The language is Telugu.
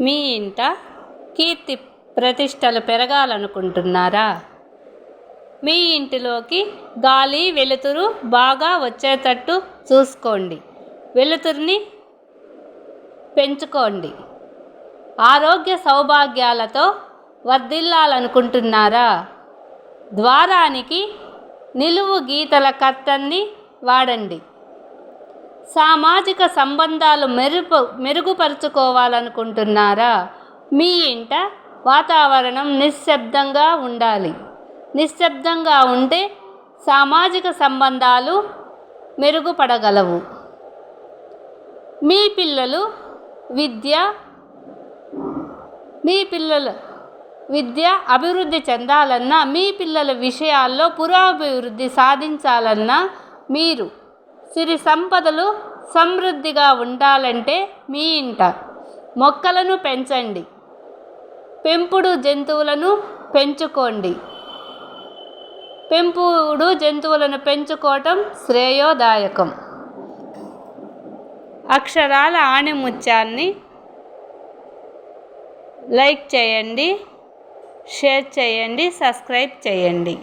మీ ఇంట కీర్తి ప్రతిష్టలు పెరగాలనుకుంటున్నారా? మీ ఇంటిలోకి గాలి వెలుతురు బాగా వచ్చేటట్టు చూసుకోండి. వెలుతురిని పెంచుకోండి. ఆరోగ్య సౌభాగ్యాలతో వర్ధిల్లాలనుకుంటున్నారా? ద్వారానికి నిలువు గీతల కర్టన్ని వాడండి. సామాజిక సంబంధాలు మెరుపు మెరుగుపరుచుకోవాలనుకుంటున్నారా? మీ ఇంట వాతావరణం నిశ్శబ్దంగా ఉండాలి. నిశ్శబ్దంగా ఉంటే సామాజిక సంబంధాలు మెరుగుపడగలవు. మీ పిల్లలు విద్య మీ పిల్లలు విద్య అభివృద్ధి చెందాలన్నా మీ పిల్లల విషయాల్లో పురాభివృద్ధి సాధించాలన్నా మీరు సిరి సంపదలు సమృద్ధిగా ఉండాలంటే మీ ఇంట మొక్కలను పెంచండి. పెంపుడు జంతువులను పెంచుకోండి. పెంపుడు జంతువులను పెంచుకోవటం శ్రేయోదాయకం. అక్షరాల ఆణిముత్యాన్ని లైక్ చేయండి షేర్ చేయండి సబ్స్క్రైబ్ చేయండి.